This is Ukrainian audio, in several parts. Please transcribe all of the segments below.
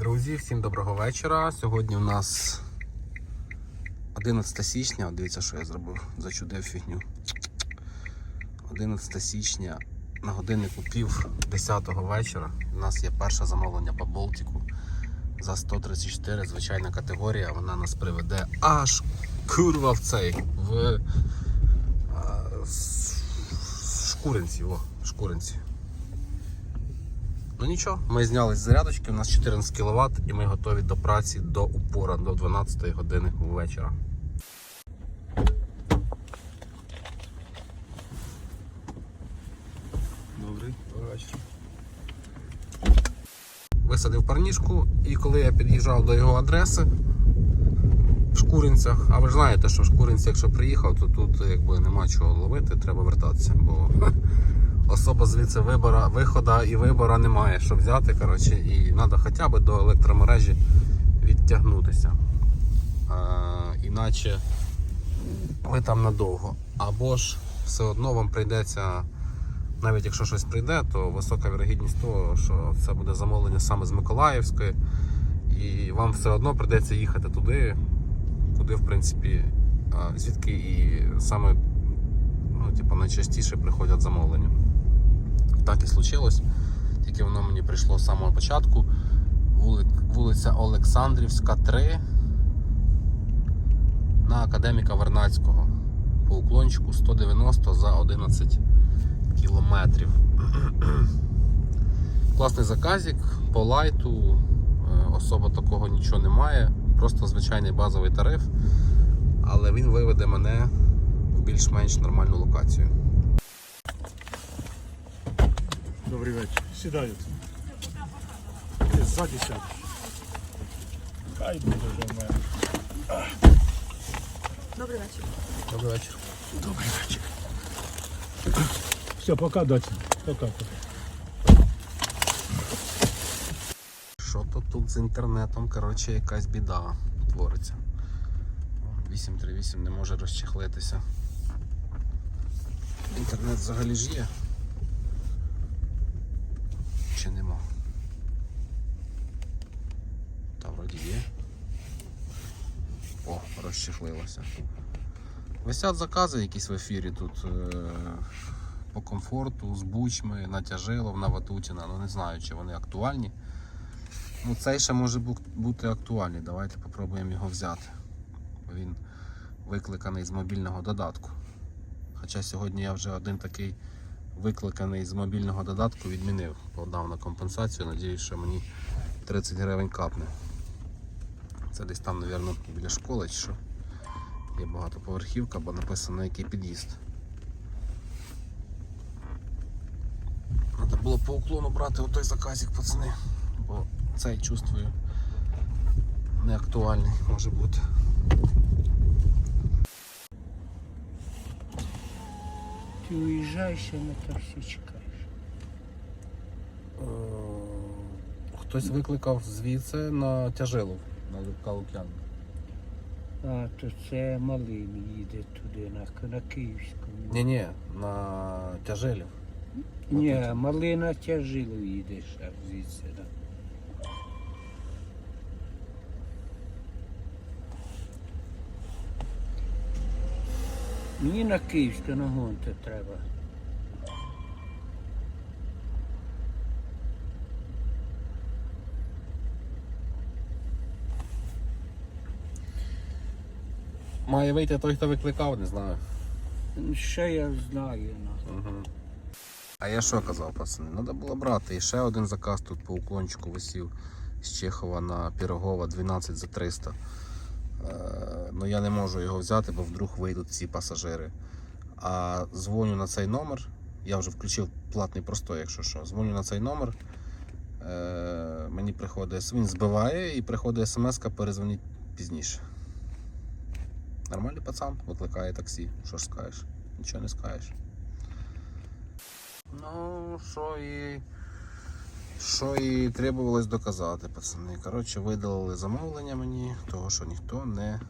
Друзі, всім доброго вечора. Сьогодні у нас 11 січня. От Дивіться, що я зробив. Зачудив фігню. 11 січня на годиннику пів 10 вечора. У нас є перше замовлення по Болтику за 134, звичайна категорія. Вона нас приведе аж курва в цей в с- Шкуринці. О, Шкуринці. Ну нічого, ми зняли з зарядочки, у нас 14 кВт і ми готові до праці до упора, до 12 години вечора. Висадив парнішку, і коли я під'їжджав до його адреси в Шкуринцях, а ви ж знаєте, що в Шкуринці, якщо приїхав, то тут якби нема чого ловити, треба вертатися, бо особа звідси вибора, виходу і вибора немає, що взяти. Коротше, і треба хоча б до електромережі відтягнутися. Е, іначе ви там надовго. Або ж все одно вам прийдеться, навіть якщо щось прийде, то висока вірогідність того, що це буде замовлення саме з Миколаївської, і вам все одно прийдеться їхати туди, куди, в принципі, е, звідки і саме ну, типу, найчастіше приходять замовлення. Так і случилось. Тільки воно мені прийшло з самого початку. Вулиця Олександрівська, 3 на академіка Вернацького. По уклончику 190 за 11 кілометрів. Класний заказик по лайту. Е, Особо такого нічого немає. Просто звичайний базовий тариф. Але він виведе мене в більш-менш нормальну локацію. Добрий вечір. Сідаю. Ти ззаді сядеш. Хай буде вже в мене. Добрий вечір. Добрий вечір. Добрий вечір. Все, пока, доця. Пока, пока. Що то тут з інтернетом, коротше, якась біда твориться. 838 не може розчехлитися. Інтернет взагалі ж є. Чи нема? Та вроді є. О, розчехлилося. Висять закази якісь в ефірі тут е- по комфорту, з бучми, на Тяжилов, на Ватутіна. Ну не знаю, чи вони актуальні. Ну, цей ще може бути актуальний. Давайте попробуємо його взяти. Він викликаний з мобільного додатку. Хоча сьогодні я вже один такий викликаний з мобільного додатку відмінив. Подав на компенсацію. Надіюсь, що мені 30 гривень капне. Це десь там, мабуть, біля школи що. Є багатоповерхівка, бо написано який під'їзд. Треба було по уклону брати отой заказик, пацани. Бо цей чувствую не актуальний може бути. Уїжджаєш, а на таксі чекаєш. Е, Хтось викликав звідси на Тяжилов, на Лубка А, то це малин їде туди, на, на Київську. Ні, ні, на Тяжилів. Ні, малина тяжило їде ще звідси. Да. Мені на Київську на гонти треба. Має вийти той, хто викликав, не знаю. Ще я знаю. Угу. А я що казав, пацани? Треба було брати. І ще один заказ тут по уклончику висів з Чехова на Пірогова 12 за 300. Е, ну я не можу його взяти, бо вдруг вийдуть всі пасажири. А дзвоню на цей номер. Я вже включив платний простой, якщо що. Дзвоню на цей номер. Е, мені приходить, він збиває і приходить смс-ка, перезвоніть пізніше. Нормальний пацан, викликає таксі. Що ж скажеш? Нічого не скажеш. Ну, що і. Що і требувалось доказати, пацани. Коротше, видалили замовлення мені, того що ніхто не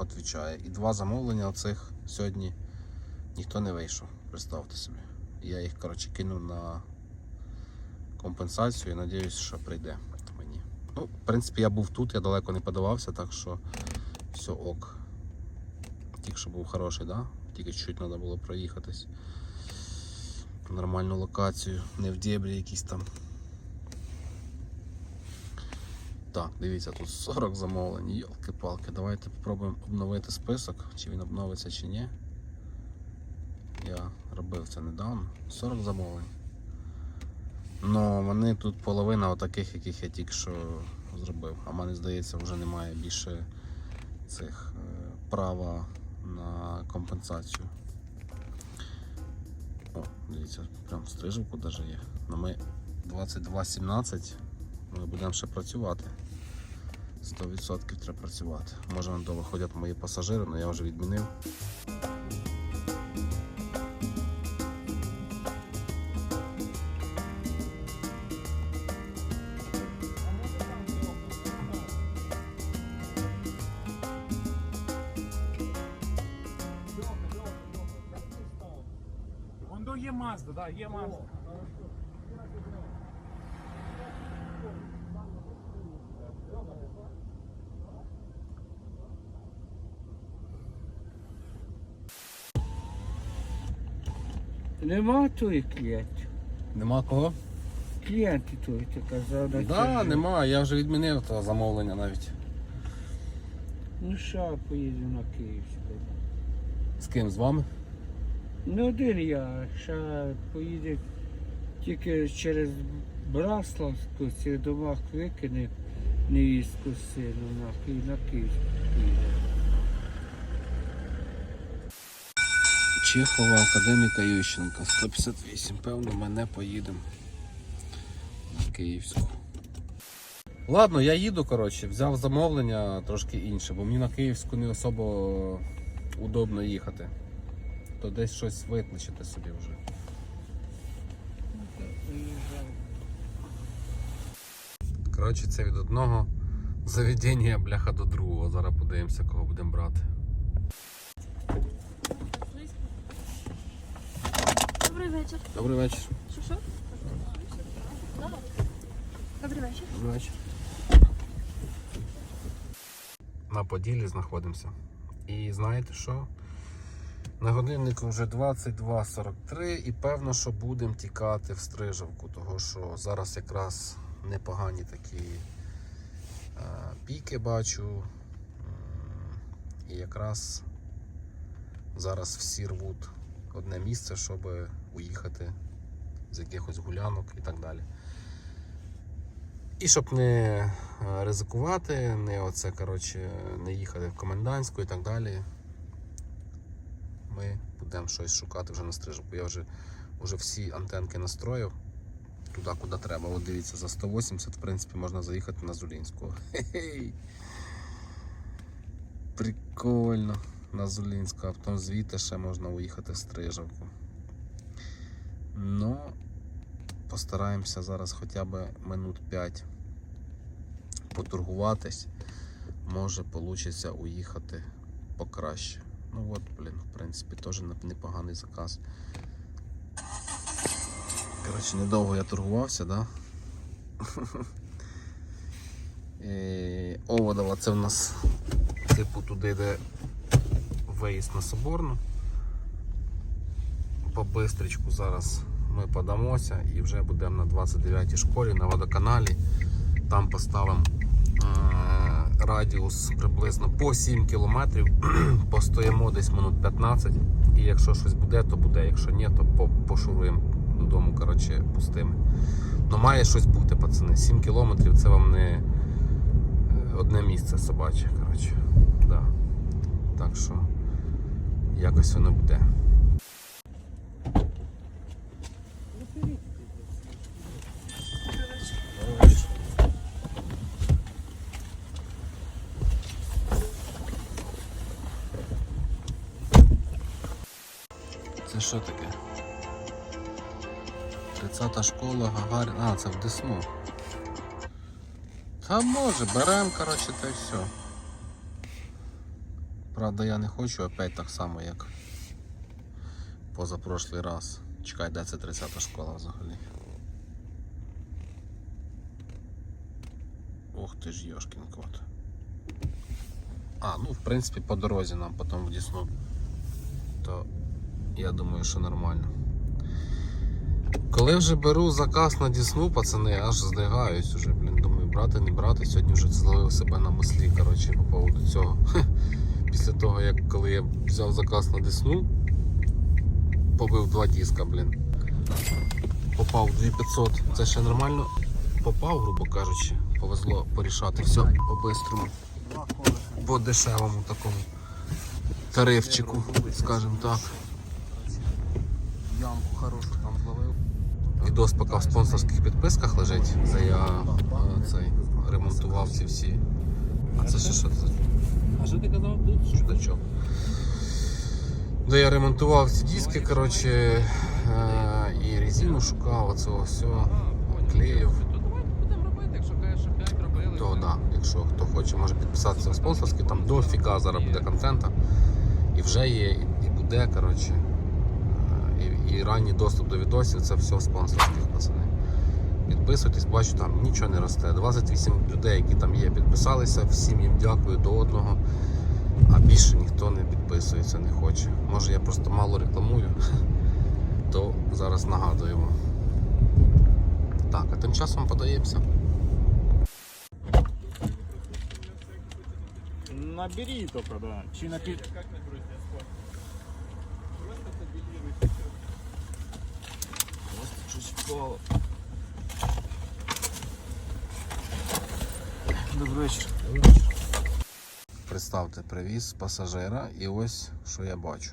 відповідає. І два замовлення оцих сьогодні ніхто не вийшов. Представте собі. Я їх, коротше, кинув на компенсацію і надіюсь, що прийде мені. Ну, в принципі, я був тут, я далеко не подавався, так що все ок. Тільки що був хороший, да? Тільки чуть треба було проїхатись. Нормальну локацію, не в дебрі якісь там. Так, дивіться, тут 40 замовлень, йолки-палки. Давайте спробуємо обновити список, чи він обновиться, чи ні. Я робив це недавно. 40 замовлень. Ну, вони тут половина отаких, яких я тільки що зробив. А мені здається, вже немає більше цих е, права на компенсацію. О, дивіться, прям стрижівку навіть є. Ну ми 22.17 ми будемо ще працювати. 100% треба працювати. Може то виходять мої пасажири, але я вже відмінив. Є Мазда, да, є Мазда. Нема тої клієнтів. Нема кого? Клієнти той, ти казав, на Да, нема, я вже відмінив то замовлення навіть. Ну що, поїду на Київську. З ким? З вами? Не один я, ще поїде тільки через Браславську, ці домах викине невістку з сином на на Київську поїде. Чехова, академіка Ющенка, 158. Певно, ми не поїдемо на Київську. Ладно, я їду, коротше, взяв замовлення трошки інше, бо мені на Київську не особо удобно їхати. То десь щось викличете собі вже. Коротше, це від одного заведення бляха до другого. Зараз подивимося, кого будемо брати. Добрий вечір. Добрий вечір. Що що? Добрий вечір. Добрий вечір. На Поділі знаходимося. І знаєте що? На годиннику вже 22.43 і певно, що будемо тікати в Стрижавку, того що зараз якраз непогані такі е, піки бачу. І якраз зараз всі рвуть одне місце, щоб уїхати з якихось гулянок і так далі. І щоб не е, ризикувати, не оце, коротше, не їхати в комендантську і так далі. Ми будемо щось шукати вже на стрижку. Я вже, вже всі антенки настроїв туди, куди треба. От дивіться, за 180, в принципі, можна заїхати на Зулінську. Хе-хей. Прикольно на Зулінську, а потім звідти ще можна уїхати в Стрижавку. Ну, постараємося зараз хоча б минут 5 поторгуватись. Може вийде уїхати покраще. Ну от, блін, в принципі, теж непоганий заказ. Коротше, недовго я торгувався, да? І Оводова це в нас типу туди, де виїзд на Соборну. По бистрічку зараз ми подамося і вже будемо на 29-й школі на водоканалі. Там поставимо е, радіус приблизно по 7 кілометрів. Постоїмо десь минут 15. І якщо щось буде, то буде. Якщо ні, то по- пошуруємо додому коротше, пустими. Ну має щось бути, пацани. 7 кілометрів це вам не е, одне місце собаче. Коротше. Да. Так що якось воно буде. Це що таке? 30-та школа Гагаріна. А, це в Десну. Та може, беремо, коротше, та й все. Правда, я не хочу опять так само, як позапрошлий раз. Чекай, де це 30-та школа взагалі. Ох ти ж Йошкін кот. А, ну в принципі по дорозі нам потім в Дісну. То я думаю, що нормально. Коли вже беру заказ на Дісну, пацани, аж здигаюсь уже, блін, думаю, брати, не брати. Сьогодні вже зловив себе на мислі, коротше, по поводу цього. Після того, як коли я взяв заказ на Десну, побив два диска, блін. Попав 2500. Це ще нормально попав, грубо кажучи. Повезло порішати все по-бистрому. По дешевому такому тарифчику, скажімо так. Ямку хорошу там зловив. Відос поки в спонсорських підписках лежить, де я е, цей, ремонтував ці всі. А це ще що це? А що ти казав тут? чудачок. Де я ремонтував ці диски, коротше, е, і резину шукав, оцього всього, клеїв. Будемо робити, якщо 5 робили. То да, якщо хто хоче, може підписатися в спонсорський, там дофіга зараз буде контента. І вже є, і, і буде, коротше. Е, І, і ранній доступ до відосів це все в спонсорських пацани. Підписуйтесь, бачу, там нічого не росте. 28 людей, які там є, підписалися, всім їм дякую до одного. А більше ніхто не підписується, не хоче. Може я просто мало рекламую, то зараз нагадуємо. Так, а тим часом подаємося. Набери только, да. Чи напи... Добрий вечір. Представте, привіз пасажира і ось що я бачу.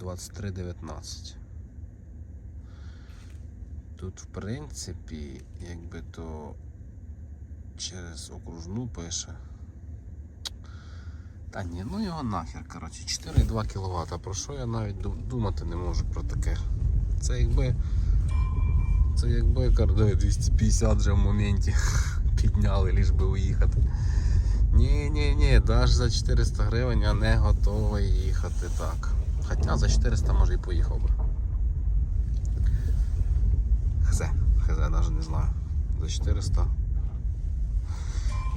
23.19. Тут, в принципі, якби то через окружну пише. Та ні, ну його нахер, коротше, 4,2 кВт. Про що я навіть думати не можу про таке. Це якби. Це якби кардові 250 вже в моменті підняли, ліж би уїхати. Ні, ні, ні, навіть за 400 гривень я не готовий їхати так. Хоча за 400 може і поїхав би. Хз, хз, навіть не знаю. За 400.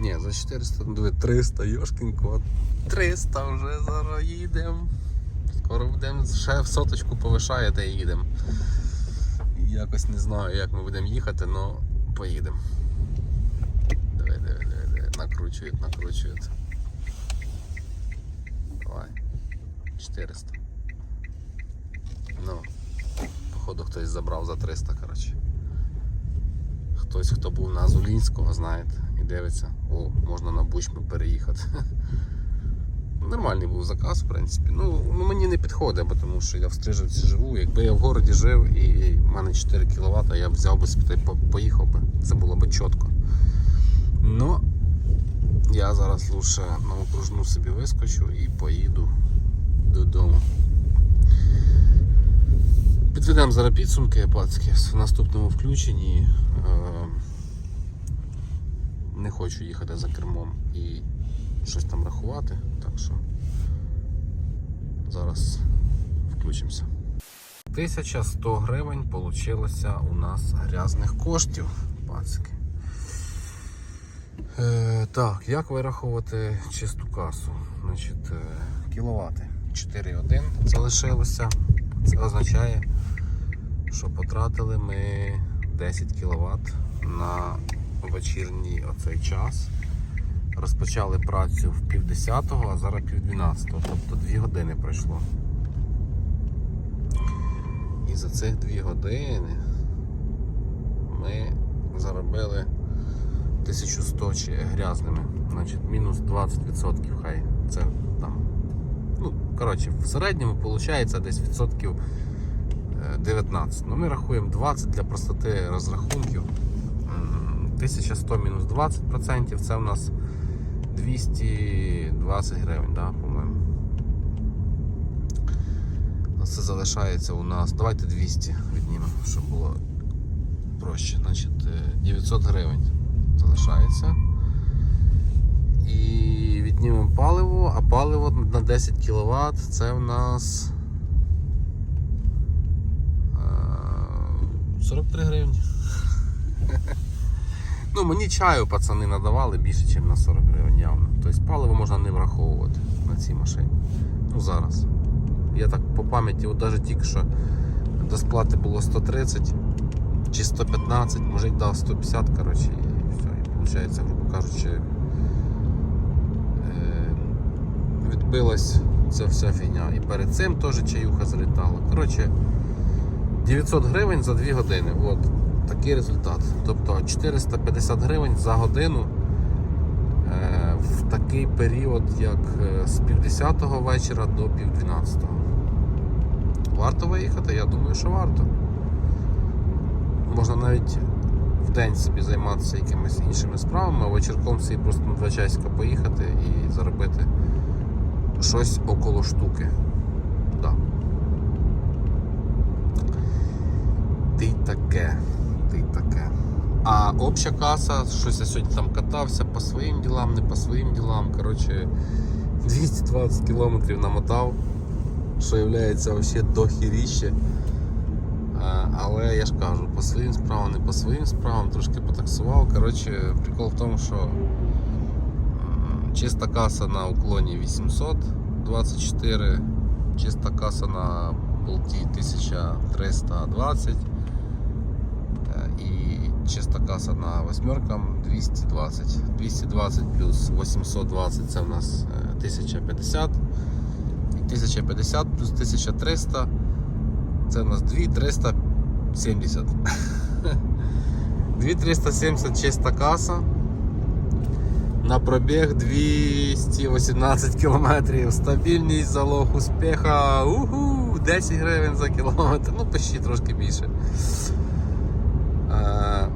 Ні, за 400, ну, диви, 300, йошкін кот. 300 вже зараз їдемо. Скоро будемо ще в соточку повишаєте і їдемо. Якось не знаю, як ми будемо їхати, але поїдемо. Накручують, накручують. Давай. 400. Ну, походу хтось забрав за 300, коротше. Хтось, хто був на Азулінського, знаєте, і дивиться, о, можна на Бучми переїхати. Нормальний був заказ, в принципі. Ну, ну мені не підходить, тому що я в Стрижівці живу. Якби я в городі жив і в мене 4 кВт, я б взяв би поїхав би. Це було б чітко. Ну, я зараз лучше на окружну собі вискочу і поїду додому. Підведемо зараз підсумки пацки в наступному включенні. Е, Не хочу їхати за кермом і щось там рахувати, так що зараз включимося. 1100 гривень получилося у нас грязних коштів, пацки. Е, так, як вирахувати чисту касу? Значить, е, кіловати 4,1 залишилося. Це означає, що потратили ми 10 кВт на вечірній оцей час. Розпочали працю в пів десятого, а зараз пів дванадцятого, тобто 2 години пройшло. І за цих 2 години ми заробили 1100 чи грязними. Значить, мінус 20% хай. Це там. Ну, коротше, в середньому виходить десь відсотків е, 19. Ну, ми рахуємо 20 для простоти розрахунків. 1100 мінус 20% це у нас 220 гривень, да, по-моєму. Це залишається у нас. Давайте 200 віднімемо, щоб було проще. Значить, е, 900 гривень залишається. І віднімемо паливо, а паливо на 10 кВт це в нас е, 43 гривні. Ну, мені чаю пацани надавали більше, ніж на 40 гривень явно. Тобто паливо можна не враховувати на цій машині. Ну зараз. Я так по пам'яті, от навіть тільки що до сплати було 130 чи 115, мужик дав 150, коротше, виходить, грубо кажучи, е, відбилась ця вся фігня. І перед цим теж чаюха залітала. Коротше, 900 гривень за 2 години. От такий результат. Тобто 450 гривень за годину е, в такий період, як е, з пів 10 вечора до пів 12. Варто виїхати? Я думаю, що варто. Можна навіть в день собі займатися якимись іншими справами, а вечірком собі просто на два часика поїхати і заробити щось около штуки. Да. Ти таке. Ти таке. А обща каса, щось я сьогодні там катався по своїм ділам, не по своїм ділам. Коротше, 220 кілометрів намотав, що є взагалі дохіріще. Е, Але я ж кажу, по своїм справам, не по своїм справам, трошки потаксував. Коротше, прикол в тому, що чиста каса на уклоні 824, чиста каса на болті 1320 е, і чиста каса на восьмеркам 220. 220 плюс 820 це в нас е, 1050. І 1050 плюс 1300 це у нас 2370. 2370 чиста каса. На пробіг 218 кілометрів. Стабільність, залог успіха. Уху, 10 гривень за кілометр. Ну, почти трошки більше. Е,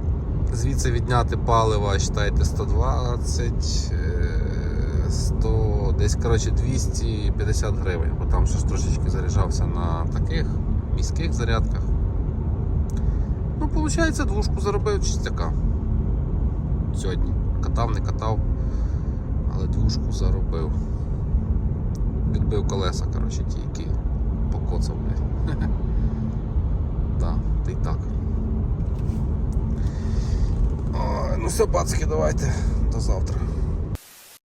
Звідси відняти паливо, вважайте, 120, е, 100, десь коротше 250 гривень, бо там ж трошечки заряджався на таких міських зарядках. Ну, виходить, двушку заробив чистяка. Сьогодні. Катав, не катав, але двушку заробив. Відбив колеса, коротше, ті, які покоцав, блядь. Так, та й так. Ну все, пацки, давайте. До завтра.